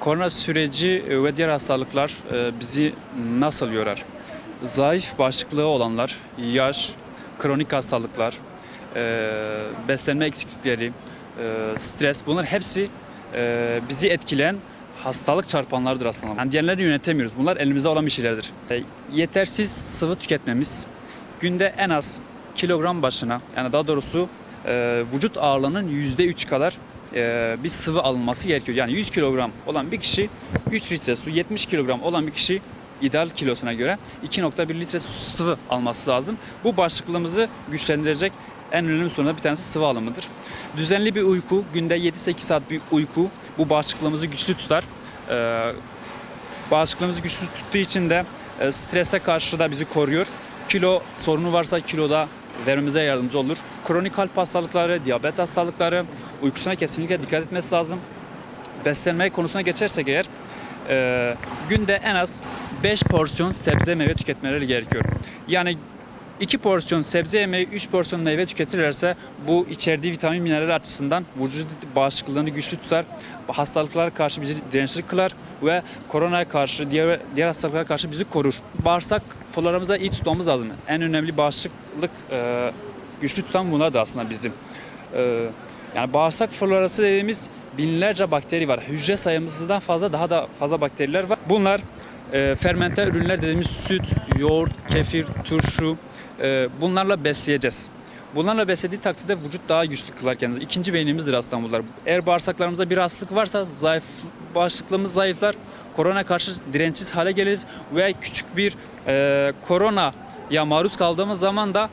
Korona süreci e, ve diğer hastalıklar e, bizi nasıl yorar? Zayıf bağışıklığı olanlar, yaş, kronik hastalıklar, e, beslenme eksiklikleri, stres bunlar hepsi bizi etkileyen hastalık çarpanlardır aslında. Yani diğerlerini yönetemiyoruz. Bunlar elimizde olan bir şeylerdir. Yetersiz sıvı tüketmemiz günde en az kilogram başına yani daha doğrusu e, vücut ağırlığının %3 kadar e, bir sıvı alınması gerekiyor. Yani 100 kilogram olan bir kişi 3 litre su, 70 kilogram olan bir kişi ideal kilosuna göre 2.1 litre sıvı alması lazım. Bu bağışıklığımızı güçlendirecek en önemli sorunlardan bir tanesi sıvı alımıdır. Düzenli bir uyku, günde 7-8 saat bir uyku bu bağışıklığımızı güçlü tutar. E, bağışıklığımızı güçlü tuttuğu için de e, strese karşı da bizi koruyor. Kilo sorunu varsa kiloda vermemize yardımcı olur. Kronik kalp hastalıkları, diyabet hastalıkları, uykusuna kesinlikle dikkat etmesi lazım. Beslenme konusuna geçersek eğer e, günde en az 5 porsiyon sebze meyve tüketmeleri gerekiyor. Yani 2 porsiyon sebze yemeği, 3 porsiyon meyve tüketirlerse bu içerdiği vitamin mineral açısından vücut bağışıklığını güçlü tutar. Hastalıklara karşı bizi dirençli kılar ve koronaya karşı, diğer, diğer hastalıklara karşı bizi korur. Bağırsak floramıza iyi tutmamız lazım. En önemli bağışıklık e, güçlü tutan bunlar da aslında bizim. E, yani bağırsak florası dediğimiz binlerce bakteri var. Hücre sayımızdan fazla daha da fazla bakteriler var. Bunlar e, fermente ürünler dediğimiz süt, yoğurt, kefir, turşu e, bunlarla besleyeceğiz. Bunlarla beslediği takdirde vücut daha güçlü kılar kendini. İkinci beynimizdir aslında bunlar. Eğer bağırsaklarımızda bir hastalık varsa zayıf, bağışıklığımız zayıflar. Korona karşı dirençsiz hale geliriz ve küçük bir e, korona ya maruz kaldığımız zaman da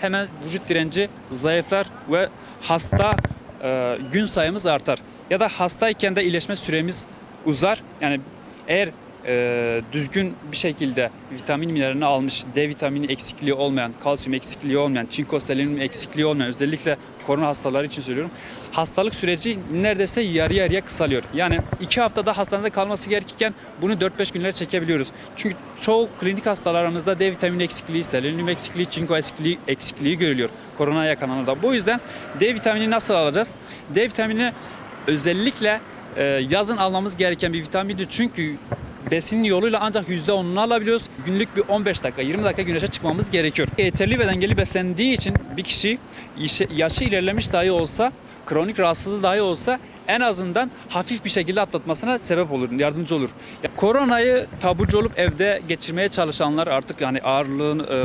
hemen vücut direnci zayıflar ve hasta e, gün sayımız artar. Ya da hastayken de iyileşme süremiz uzar. Yani eğer e, düzgün bir şekilde vitamin mineralini almış, D vitamini eksikliği olmayan, kalsiyum eksikliği olmayan, çinko selenyum eksikliği olmayan özellikle korona hastaları için söylüyorum. Hastalık süreci neredeyse yarı yarıya kısalıyor. Yani iki haftada hastanede kalması gerekirken bunu 4-5 günlere çekebiliyoruz. Çünkü çoğu klinik hastalarımızda D vitamini eksikliği, selenyum eksikliği, çinko eksikliği, eksikliği görülüyor korona yakalananda. Bu yüzden D vitamini nasıl alacağız? D vitamini özellikle e, yazın almamız gereken bir vitamindir. Çünkü besin yoluyla ancak %10'unu alabiliyoruz. Günlük bir 15 dakika, 20 dakika güneşe çıkmamız gerekiyor. Yeterli ve dengeli beslendiği için bir kişi yaşı- ilerlemiş dahi olsa, kronik rahatsızlığı dahi olsa en azından hafif bir şekilde atlatmasına sebep olur, yardımcı olur. Ya, koronayı taburcu olup evde geçirmeye çalışanlar artık yani ağırlığın e,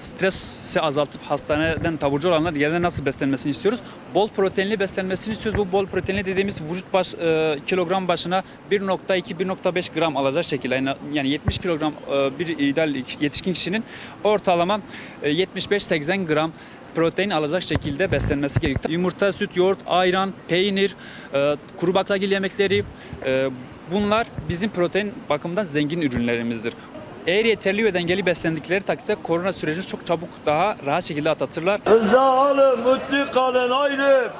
stresi azaltıp hastaneden taburcu olanlar yerine nasıl beslenmesini istiyoruz? Bol proteinli beslenmesini istiyoruz. Bu bol proteinli dediğimiz vücut baş, e, kilogram başına 1.2-1.5 gram alacak şekilde yani- yani 70 kilogram e, bir ideal yetişkin kişinin ortalama e, 75-80 gram protein alacak şekilde beslenmesi gerekiyor. Yumurta, süt, yoğurt, ayran, peynir, e, kuru baklagil yemekleri e, bunlar bizim protein bakımından zengin ürünlerimizdir. Eğer yeterli ve dengeli beslendikleri takdirde korona sürecini çok çabuk daha rahat şekilde atlatırlar. Hızlı alın, mutlu kalın, haydi.